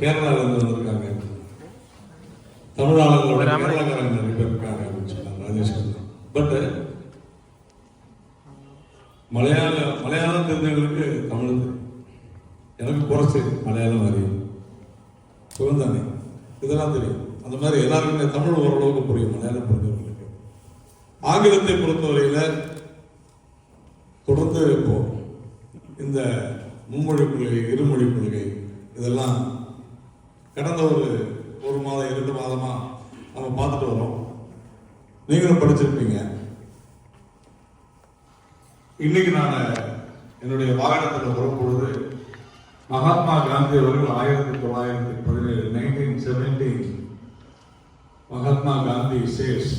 கேரளால இருந்து வந்திருக்காங்க. தமிழாளர்களோட கேரளாக்காரங்க நிறைய பேர் இருக்காங்க அப்படின்னு சொன்னாங்க ராஜேஷ் கண்ணா பட் மலையாள மலையாளம் தெரிஞ்சவங்களுக்கு தமிழ். எனக்கு குறைச்சு மலையாளம் அறியும் சுகந்தானே இதெல்லாம் தெரியும். அந்த மாதிரி எல்லாருக்குமே தமிழ் ஓரளவுக்கு புரியும் மலையாளம் புரிஞ்சவங்களுக்கு. ஆங்கிலத்தை பொறுத்தவரையில தொடர்ந்து இப்போ இந்த மும்மொழி கொள்கை இருமொழி கொள்கை இதெல்லாம் கடந்த ஒரு ஒரு மாதம் இரண்டு மாதமா நம்ம பார்த்துட்டு வரோம் நீங்களும் படிச்சிருப்பீங்க இன்னைக்கு நான் என்னுடைய வாகனத்தில் வரும்பொழுது மகாத்மா காந்தி அவர்கள் ஆயிரத்தி தொள்ளாயிரத்தி பதினேழு nineteen seventeen Mahatma Gandhi says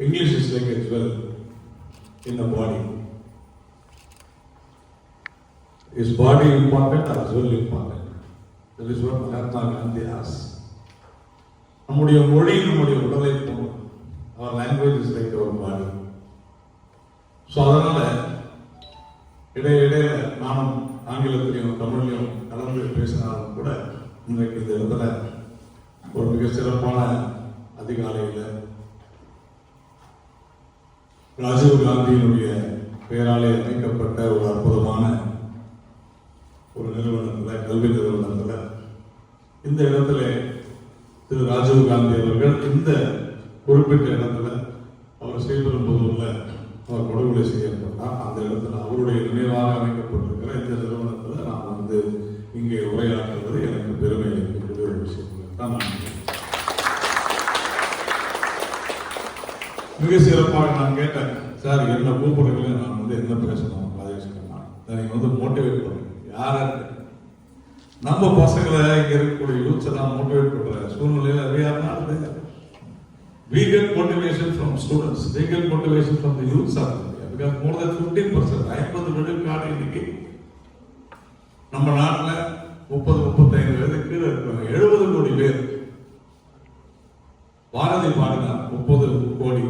English is like a jewel in the body. Is body important or jewel important? That is what Mahatma Gandhi asked. நம்முடைய மொழி நம்முடைய உடலை போகும் our language is like our body so அதனால் இடையே இடையில நானும் ஆங்கிலத்திலையும் தமிழ்லையும் கலந்து பேசினாலும் கூட இன்றைக்கு இந்த இடத்துல ஒரு மிக சிறப்பான அதிகாலையில் ராஜீவ் காந்தியினுடைய பெயராலே அமைக்கப்பட்ட ஒரு அற்புதமான நிறுவனத்தில் கல்வி நிறுவனத்தில் இந்த இடத்துல திரு ராஜீவ் காந்தி அவர்கள் இந்த குறிப்பிட்ட இடத்துல அவர் ஸ்ரீபெரும்புதூர்ல அவர் படுகொலை செய்யப்பட்டார். அந்த இடத்துல அவருடைய நினைவாக அமைக்கப்பட்டிருக்கிற இந்த நிறுவனத்தில் நான் வந்து இங்கே உரையாற்றுவது எனக்கு பெருமை இருக்கக்கூடிய ஒரு விஷயம் தான் நான் மிக சிறப்பாக நான் கேட்டேன். சார் என்ன கூப்பிடுறீங்க நான் வந்து என்ன பேசணும்? ராஜேஷ் கண்ணா நீங்கள் வந்து மோட்டிவேட் பண்ணுங்க. யாரா நம்ம பசங்களை இங்க இருக்கக்கூடிய யூத்ஸை நான் மோட்டிவேட் பண்ற சூழ்நிலையில we are not there we get motivation from students we get motivation from the youths are there because more than 15 percent ஐம்பது விழுக்காடு இன்னைக்கு நம்ம நாட்டுல முப்பது முப்பத்தைந்து வயது கீழே எழுபது கோடி பேர். பாரதி பாடினார் முப்பது கோடி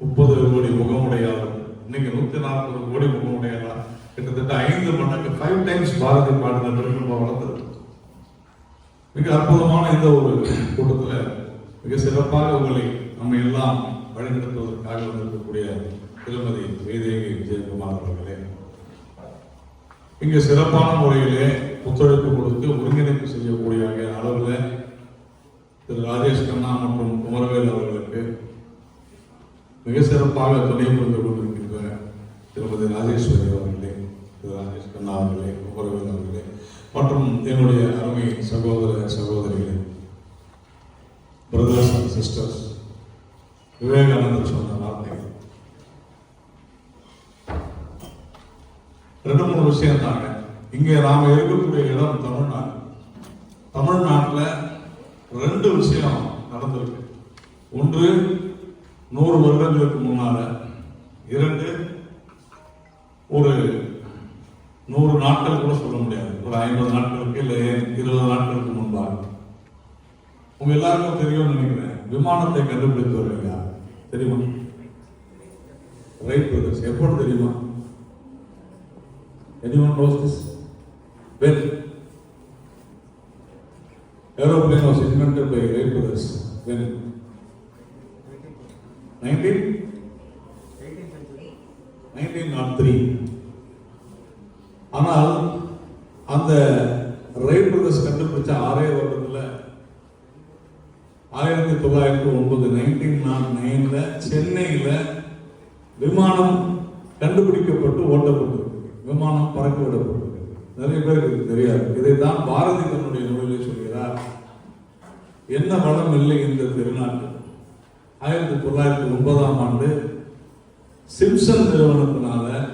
முப்பது கோடி முகமுடையாளர். இன்னைக்கு நூற்றி நாற்பது கோடி முகமுடையாளர். கிட்டத்தட்ட ஐந்து மடங்கு ஃபைவ் டைம்ஸ் பாரதி பாடின பிறகு வளர்ந்தது மிக அற்புதமான இந்த ஒரு கூட்டத்துல மிக சிறப்பாக உங்களை நம்ம எல்லாம் வழிநடத்துவதற்காக வந்திருக்கக்கூடிய திருமதி வேதேவி விஜயகுமார் அவர்களே. இங்கே சிறப்பான முறையிலே ஒத்துழைப்பு கொடுத்து ஒருங்கிணைப்பு செய்யக்கூடிய அளவில் திரு ராஜேஷ் கண்ணா மற்றும் குமரவேல் அவர்களுக்கு மிக சிறப்பாக துணை புரிந்து கொண்டிருக்கின்ற திருமதி ராஜேஸ்வரி அவர்கள். திரு கண்ணா அவர்களே அவர்களே மற்றும் என்னுடைய அருமை சகோதர சகோதரிகளே. பிரதர்ஸ் அண்ட் சிஸ்டர்ஸ் விவேகானந்தர் சொன்ன வார்த்தைகள் ரெண்டு மூணு விஷயம் தாங்க. இங்கே நாம இருக்கக்கூடிய இடம் தமிழ்நாடு. தமிழ்நாட்டுல ரெண்டு விஷயம் நடந்திருக்கு. ஒன்று நூறு வருடங்களுக்கு முன்னால இரண்டு ஒரு நூறு நாட்கள் கூட சொல்ல முடியாது ஒரு ஐம்பது நாட்களுக்கு இல்லை இருபது நாட்களுக்கு முன்பாக உங்க எல்லாருக்கும் தெரியும்னு நினைக்கிறேன் விமானத்தை கண்டுபிடித்து யார் தெரியுமா ரைட் பிரதர்ஸ் எப்போது தெரியுமா anyone knows aeroplane was invented by Wright brothers Wright brothers when 19 1903 ஆனால் அந்த ரைட் பிரதர்ஸ் கண்டுபிடிச்ச ஆறே வருடத்தில் ஆயிரத்தி தொள்ளாயிரத்தி ஒன்பது நைன்டீன் நாட் நைன்ல சென்னையில் விமானம் கண்டுபிடிக்கப்பட்டு ஓட்டப்பட்டிருக்கு. விமானம் பறக்க விடப்பட்டிருக்கு. நிறைய பேருக்கு தெரியாது. இதைத்தான் பாரதி தன்னுடைய நூலிலே சொல்கிறார். என்ன வளம் இல்லை இந்த திருநாட்டில். ஆயிரத்தி தொள்ளாயிரத்தி ஒன்பதாம் ஆண்டு சிம்சன் நிறுவனத்தினால்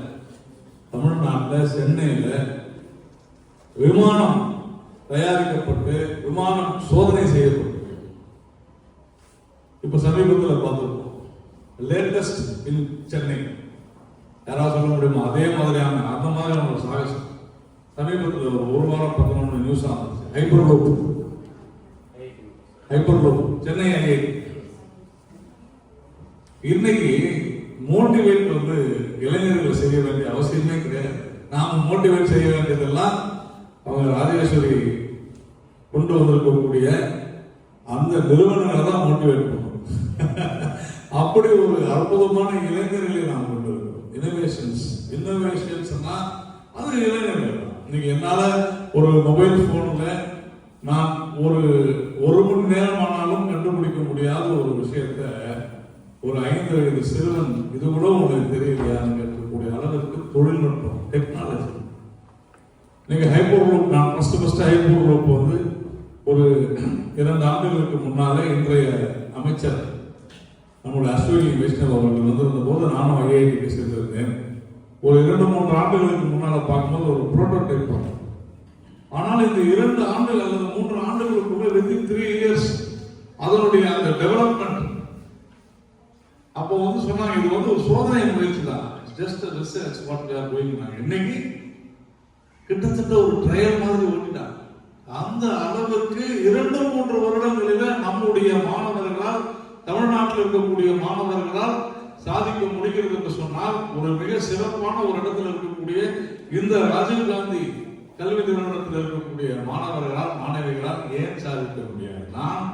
தமிழ்நாட்டில் சென்னையில் விமானம் தயாரிக்கப்பட்டு விமானம் சோதனை செய்யப்பட்டு இப்ப சமீபத்தில் பார்த்துருக்கோம் லேட்டஸ்ட் இன் சென்னை யாராவது சொல்ல முடியுமா? அதே மாதிரியான அந்த மாதிரியான ஒரு சாகசம். சமீபத்தில் ஒரு ஒரு வாரம் பதினொன்று நியூஸ் ஆனது hyperloop hyperloop Chennai IIT இன்னைக்கு மோட்டிவேட் வந்து இளைஞர்கள் செய்ய வேண்டிய அவசியமே கிடையாது. நாம மோட்டிவேட் செய்ய வேண்டியதெல்லாம் அவங்க ராஜேஸ்வரி கொண்டு வந்திருக்கக்கூடிய அந்த நிறுவனங்களை தான் மோட்டிவேட் பண்ணணும். அப்படி ஒரு அற்புதமான இளைஞர்களை நாம் கொண்டு இருக்கிறோம் இனோவேஷன்ஸ் இன்னோவேஷன்ஸ்னா அது இளைஞர்கள் தான். இன்னைக்கு என்னால் ஒரு மொபைல் ஃபோனில் நான் ஒரு ஒரு மணி நேரம் ஆனாலும் கண்டுபிடிக்க முடியாத ஒரு விஷயத்த ஒரு ஐந்து வயது சிறுவன் இது கூட உங்களுக்கு தெரியலையான்னு கேட்கக்கூடிய அளவிற்கு தொழில்நுட்பம் நீங்கள் ஹைப்போர் ரூப் நான் ஃபர்ஸ்ட் ஃபஸ்ட்டு ஹைப்போர் ரூப் வந்து ஒரு இரண்டு ஆண்டுகளுக்கு முன்னாலே இன்றைய அமைச்சர் நம்முடைய அஸ்வினி வைஷ்ணவ் அவர்கள் வந்திருந்த போது நானும் ஐஐடி பேசியிருந்திருந்தேன். ஒரு இரண்டு மூன்று ஆண்டுகளுக்கு முன்னால் பார்க்கும்போது ஒரு ப்ரோட்டோடைப் பண்ணோம் ஆனால் இந்த இரண்டு ஆண்டுகள் அல்லது மூன்று ஆண்டுகளுக்குள்ள வித்தின் த்ரீ இயர்ஸ் அதனுடைய அந்த டெவலப்மெண்ட் அப்போ வந்து சொன்னாங்க இது வந்து ஒரு சோதனை முயற்சி தான். Just research what we are going இன்னைக்கு கிட்டத்தட்ட ஒரு ட்ரையல் மாதிரி ஓட்டிட்டாங்க. அந்த அளவுக்கு இரண்டு மூன்று வருடங்களில நம்முடைய மாணவர்களால் தமிழ்நாட்டில் இருக்கக்கூடிய மாணவர்களால் சாதிக்க முடிகிறது என்று சொன்னால் ஒரு மிக சிறப்பான ஒரு இடத்துல இருக்கக்கூடிய இந்த ராஜீவ் காந்தி கல்வி நிறுவனத்தில் இருக்கக்கூடிய மாணவர்களால் மாணவிகளால் ஏன் சாதிக்க முடியாது? நான்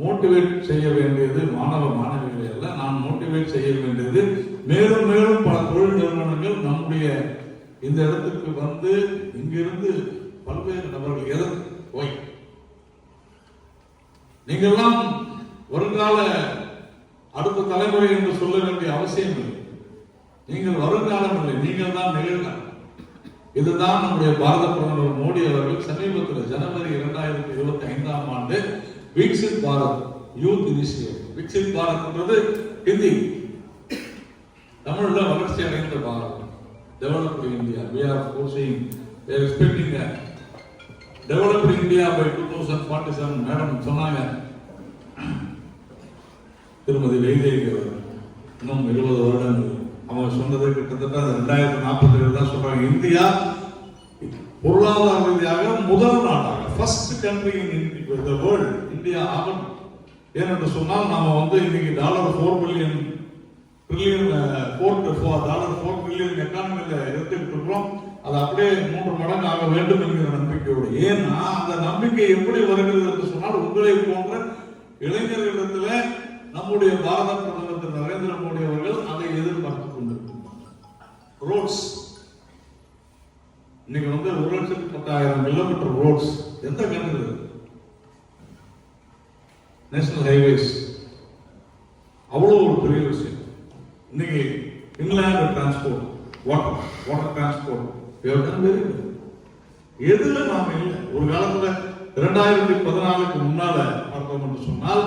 மோட்டிவேட் செய்ய வேண்டியது மாணவ மாணவிகளை அல்ல. நான் மோட்டிவேட் செய்ய வேண்டியது மேலும் மேலும் பல தொழில் நிறுவனங்கள் நம்முடைய இந்த இடத்துக்கு வந்து இங்கிருந்து பல்வேறு நபர்கள் எதற்கு போய்? நீங்கெல்லாம் வருங்கால அடுத்த தலைமுறை என்று சொல்ல வேண்டிய அவசியம் இல்லை. நீங்கள் வருங்காலம் இல்லை நீங்கள் தான் நிகழ்காலம். இதுதான் நம்முடைய பாரத பிரதமர் மோடி அவர்கள் சமீபத்தில் ஜனவரி இரண்டாயிரத்தி இருபத்தி ஐந்தாம் ஆண்டு விக்சித் பாரத் யூத் இனிஷியேட் விக்சித் பாரத்ன்றது ஹிந்தி. தமிழ்ல வளர்ச்சி அடைந்த பாரதம் developed India we are forcing we are expecting a developed India by 2047 madam சொன்னாங்க. திருமதி வைதேகி அவர்கள். இன்னும் இருபது வருடங்கள். அவங்க சொன்னது கிட்டத்தட்ட ரெண்டாயிரத்தி நாற்பத்தி ஏழு தான் சொல்றாங்க. இந்தியா பொருளாதார ரீதியாக முதல் நாடாக first country in the world India ஆகும் ஏனென்று சொன்னால் நாம வந்து இன்னைக்கு dollar four billion trillion four four dollar four trillion எக்கானமியில் எடுத்துக்கிட்டு இருக்கிறோம் அது அப்படியே மூன்று மடங்கு ஆக வேண்டும் என்கிற நம்பிக்கையோடு. ஏன்னா அந்த நம்பிக்கை எப்படி வருகிறது என்று சொன்னால் உங்களை போன்ற இளைஞர்களிடத்தில் நம்முடைய பாரத பிரதமர் திரு. நரேந்திர மோடி அவர்கள் அதை எதிர்பார்த்து கொண்டிருக்கிறார். ரோட்ஸ் இன்னைக்கு வந்து ஒரு லட்சத்தி பத்தாயிரம் கிலோமீட்டர் ரோட்ஸ் எந்த கண்ட்ரி நேஷனல் ஹைவேஸ் அவ்வளோ ஒரு பெரிய விஷயம். இன்னைக்கு England transport water water transport very எதுல நாம இல்லை? ஒரு காலத்துல இரண்டாயிரத்தி பதினாலுக்கு முன்னால பார்த்தோம் என்று சொன்னால்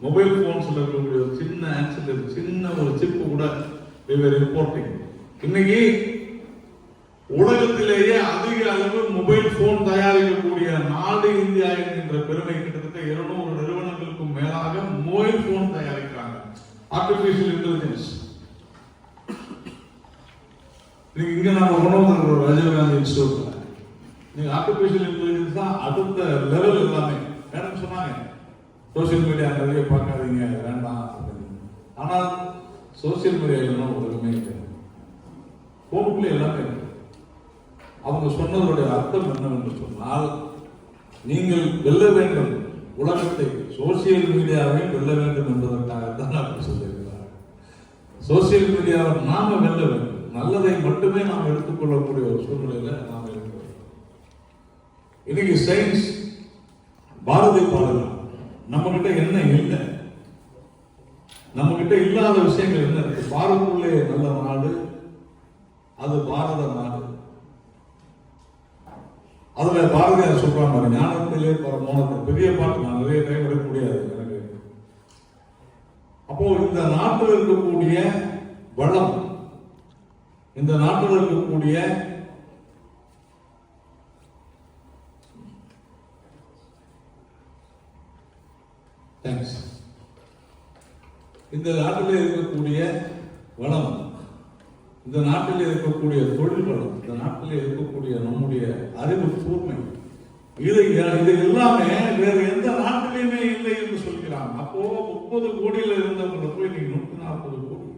மொபைல் போன்ஸ்ல இருக்கக்கூடிய ஒரு சின்ன ஆக்சிடென்ட் சின்ன ஒரு சிப்பு கூட ரிப்போர்ட்டிங் இன்னைக்கு உலகத்திலேயே அதிக அளவு மொபைல் போன் தயாரிக்கக்கூடிய நாடு இந்தியா என்கின்ற பெருமை கிட்டத்தட்ட இருநூறு நிறுவனங்களுக்கும் மேலாக மொபைல் போன் தயாரிக்கிறாங்க. ஆர்டிபிஷியல் இன்டெலிஜென்ஸ் நீங்கள் இங்கே நாங்கள் கொண்டு வந்திருக்கிறோம் ராஜீவ்காந்தி இன்ஸ்டியூட்டில் நீங்கள் ஆர்டிபிஷியல் இன்டெலிஜென்ஸ் தான் அடுத்த லெவல் எல்லாமே. மேடம் சொன்னாங்க. சோசியல் மீடியா நிறைய பார்க்காதீங்க வேண்டாம் அப்படின்னு. ஆனால் சோசியல் மீடியா இல்லைன்னா உலகமே இல்லை போனுக்குள்ள எல்லாமே அவங்க சொன்னதனுடைய அர்த்தம் என்னவென்று சொன்னால் நீங்கள் வெல்ல வேண்டும். உலகத்தை சோசியல் மீடியாவை வெல்ல வேண்டும் என்பதற்காகத்தான் அப்படி சொல்லியிருக்கிறார் சோசியல் மீடியாவை நாம வெல்ல வேண்டும். நல்லதை மட்டுமே நாம் எடுத்துக்கொள்ளக்கூடிய ஒரு சூழ்நிலையில நாம் இருக்கிறோம். இன்னைக்கு சயின்ஸ் பாரதி பாடலாம் நம்ம கிட்ட என்ன இல்லை? நம்ம கிட்ட இல்லாத விஷயங்கள் என்ன இருக்கு? பாரத்துள்ளே நல்ல நாடு அது பாரத நாடு. அதுல பாரதியார் சொல்றாங்க ஞானத்திலே பரமோனத்தை பெரிய பாட்டு நான் நிறைய டைம் எடுக்க முடியாது எனக்கு. அப்போ இந்த நாட்டில் இருக்கக்கூடிய வளம் இந்த நாட்டில் இருக்கக்கூடிய தேங்க்ஸ் இந்த நாட்டில் இருக்கக்கூடிய வளம் இந்த நாட்டில் இருக்கக்கூடிய தொழில் வளம் இந்த நாட்டில் இருக்கக்கூடிய நம்முடைய அறிவு கூர்மை இது இது எல்லாமே வேறு எந்த நாட்டிலையுமே இல்லை என்று சொல்கிறான். அப்போ முப்பது கோடியில் இருந்தவங்க போய் நீங்க நூத்தி நாற்பது கோடி.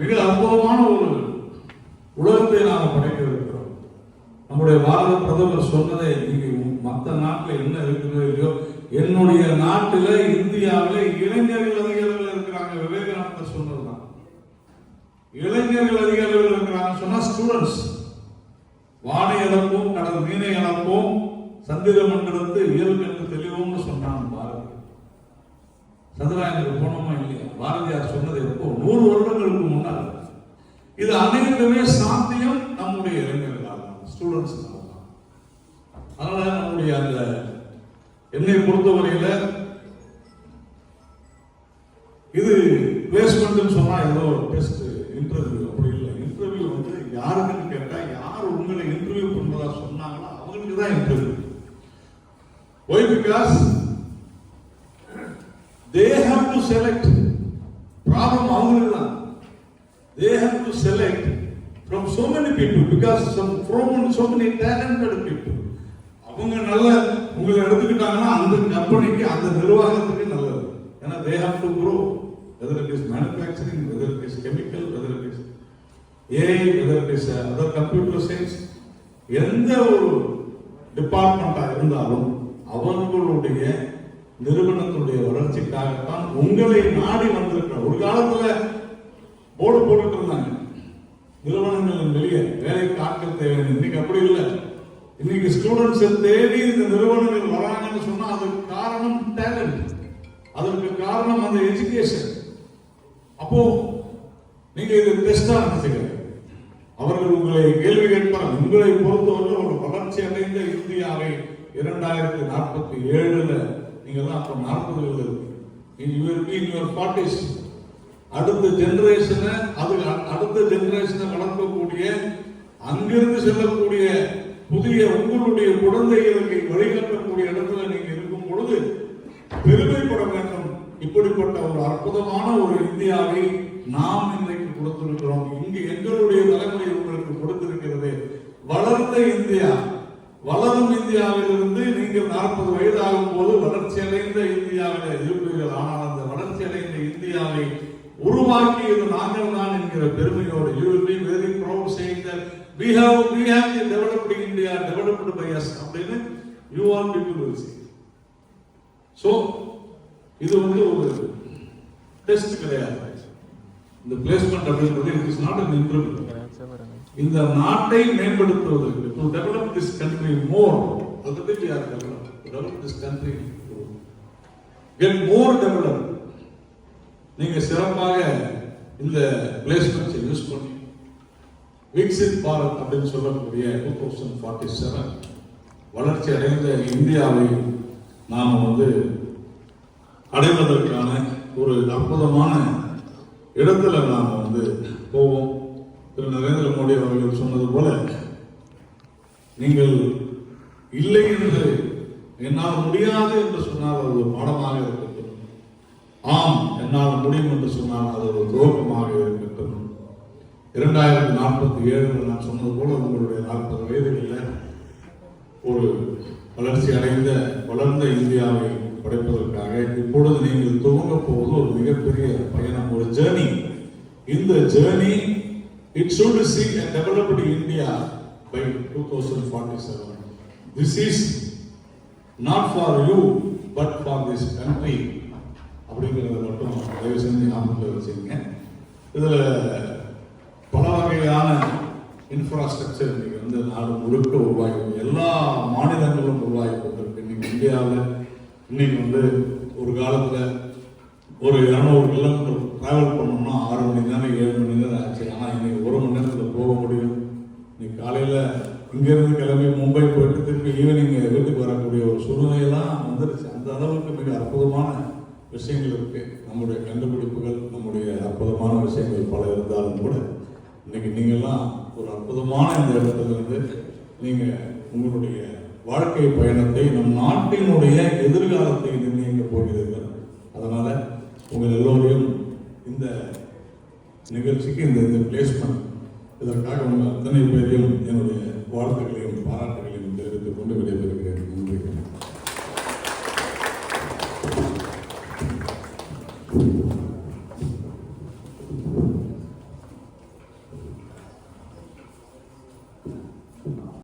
மிக அற்புதமான ஒரு உலகத்தை நாம் படைக்க இருக்கிறோம் நம்முடைய பாரத பிரதமர் சொன்னதை நீங்க மற்ற நாட்டில் என்ன இருக்கிறது இல்லையோ என்னுடைய நாட்டில் இந்தியாவில் இளைஞர்கள் அதிக அளவில் இருக்கிறாங்க. விவேகானந்தர் சொன்னதுதான். இளைஞர்கள் அதிக அளவில் இருக்கிறாங்க சொன்னா ஸ்டூடெண்ட்ஸ் வானை இழப்போம் கடல் மீனை இழப்போம் சந்திர மண்டலத்து இயல்பென்று தெளிவோம்னு சொன்னான் பாரதி. சந்திராயனுக்கு போனோமா இல்லையா? பாரதியார் சொன்னது எப்போ? நூறு இது அனைத்துமே சாத்தியம் நம்முடைய இளைஞர்களால் ஸ்டூடெண்ட்ஸ் அதனால நம்முடைய அந்த என்னை பொறுத்தவரையில இது பிளேஸ்மெண்ட் சொன்னா ஏதோ டெஸ்ட் இன்டர்வியூ அப்படி இல்லை. இன்டர்வியூ வந்து யாருக்குன்னு கேட்டா யார் உங்களை இன்டர்வியூ பண்றதா சொன்னாங்களோ அவங்களுக்கு தான் interview why because they have to select problem அவங்களுக்கு தான். They have to select from so many people because some from so many talented people. அவங்க நல்ல உங்களை எடுத்துக்கிட்டாங்கன்னா அந்த கம்பெனிக்கு அந்த நிர்வாகத்துக்கு நல்லது. ஏன்னா they have to grow whether it is manufacturing whether it is chemical whether it is AI whether it is other computer science எந்த ஒரு டிபார்ட்மெண்ட்டாக இருந்தாலும் அவர்களுடைய நிறுவனத்துடைய வளர்ச்சிக்காகத்தான் உங்களை நாடி வந்திருக்கிற ஒரு காலத்தில் போர்டு போட்டுட்டு இருந்தாங்க நிறுவனங்கள் வெளியே வேலைக்கு ஆட்கள் தேவை இன்னைக்கு அப்படி இல்லை. இன்னைக்கு ஸ்டூடெண்ட்ஸ் தேடி இந்த நிறுவனங்கள் வராங்கன்னு சொன்னா அதுக்கு காரணம் டேலண்ட் அதற்கு காரணம் அந்த எஜுகேஷன் அப்போ நீங்க இது டெஸ்டா நினைச்சுக்க அவர்கள் உங்களை கேள்வி கேட்பார் உங்களை பொறுத்தவரை ஒரு வளர்ச்சி அடைந்த இந்தியாவை இரண்டாயிரத்தி நாற்பத்தி ஏழுல நீங்க தான் அப்ப நாற்பதுல இருக்கு இன் யுவர் ஃபார்ட்டிஸ் அடுத்த ஜெனரேஷனை அது அடுத்த ஜெனரேஷனை வளர்க்கக்கூடிய அங்கிருந்து செல்லக்கூடிய புதிய உங்களுடைய குழந்தைகளுக்கு வழிகாட்டக்கூடிய இடத்துல நீங்க இருக்கும் பொழுது பெருமைப்பட வேண்டும். இப்படிப்பட்ட ஒரு அற்புதமான ஒரு இந்தியாவை நாம் இன்றைக்கு கொடுத்திருக்கிறோம். இங்கு எங்களுடைய தலைமுறை உங்களுக்கு கொடுத்திருக்கிறது வளர்ந்த இந்தியா. வளரும் இந்தியாவிலிருந்து நீங்கள் நாற்பது வயதாகும் போது வளர்ச்சி அடைந்த இந்தியாவில் இருப்பீர்கள். ஆனால் அந்த வளர்ச்சி அடைந்த இந்தியாவை உருவாக்கியது நாங்கள் தான் என்கிற பெருமையோடு. You will be very proud saying that we have we have the developed India developed by us அப்படின்னு you are people will see. So இது வந்து ஒரு டெஸ்ட் கிடையாது. இந்த பிளேஸ்மெண்ட் அப்படின்றது it is not an improvement இந்த நாட்டை மேம்படுத்துவதற்கு to develop this country more already we are develop to develop this country to get நீங்கள் நீங்க சிறப்பாக இந்த பிளேஸ்மெண்ட்ஸை யூஸ் பண்ணி விக்சித் பாரத் அப்படின்னு சொல்லக்கூடிய டூ தௌசண்ட் ஃபார்ட்டி செவன் வளர்ச்சி அடைந்த இந்தியாவை நாம் வந்து அடைவதற்கான ஒரு அற்புதமான இடத்துல நாம் வந்து போவோம். திரு நரேந்திர மோடி அவர்கள் சொன்னது போல நீங்கள் இல்லை என்று என்னால் முடியாது என்று சொன்னால் அது ஒரு பாடமாக இருக்கட்டும். ஆம் என்னால் முடியும் என்று சொன்னால் அது ஒரு துரோகமாக இருக்கட்டும். இரண்டாயிரத்தி நாற்பத்தி ஏழு நான் சொன்னது போல உங்களுடைய நாற்பது வயதுகளில் ஒரு வளர்ச்சி அடைந்த வளர்ந்த இந்தியாவை படைப்பதற்காக இப்பொழுது நீங்கள் துவங்க போவது ஒரு மிகப்பெரிய பயணம் ஒரு ஜேர்னி இந்த journey it should see developed India by two thousand forty seven this is not for you but for this country அப்படிங்கிறத மட்டும் தயவு செஞ்சு ஞாபகத்தில் வச்சுக்கங்க. இதில் பல வகையான இன்ஃப்ராஸ்ட்ரக்சர் இன்றைக்கி வந்து நாடு முழுக்க உருவாகி எல்லா மாநிலங்களும் உருவாகி கொண்டிருக்கு. இன்னைக்கு இந்தியாவில் இன்றைக்கி வந்து ஒரு காலத்தில் ஒரு இரநூறு கிலோமீட்டர் ட்ராவல் பண்ணோம்னா ஆறு மணி நேரம் ஏழு மணி நேரம் ஆச்சு. ஆனால் இன்றைக்கி ஒரு மணி நேரத்தில் போக முடியும். இன்றைக்கி காலையில் இங்கேருந்து கிளம்பி மும்பை போயிட்டு திருப்பி ஈவினிங் வீட்டுக்கு வரக்கூடிய ஒரு சூழ்நிலையெல்லாம் வந்துருச்சு. அந்த அளவுக்கு மிக அற்புதமான விஷயங்கள் இருக்குது நம்முடைய கண்டுபிடிப்புகள் நம்முடைய அற்புதமான விஷயங்கள் பல இருந்தாலும் கூட இன்றைக்கி நீங்கள்லாம் ஒரு அற்புதமான இந்த இடத்துலேருந்து நீங்கள் உங்களுடைய வாழ்க்கை பயணத்தை நம் நாட்டினுடைய எதிர்காலத்தை நிர்ணயிக்க போகிறீர்கள். அதனால் உங்கள் எல்லோரையும் இந்த நிகழ்ச்சிக்கு இந்த இந்த பிளேஸ்மெண்ட் இதற்காக உங்கள் அத்தனை பேரையும் என்னுடைய வாழ்த்துக்களையும் பாராட்டுகளையும் தெரிவித்துக் கொண்டு விடைபெறுகிறேன். நன்றி.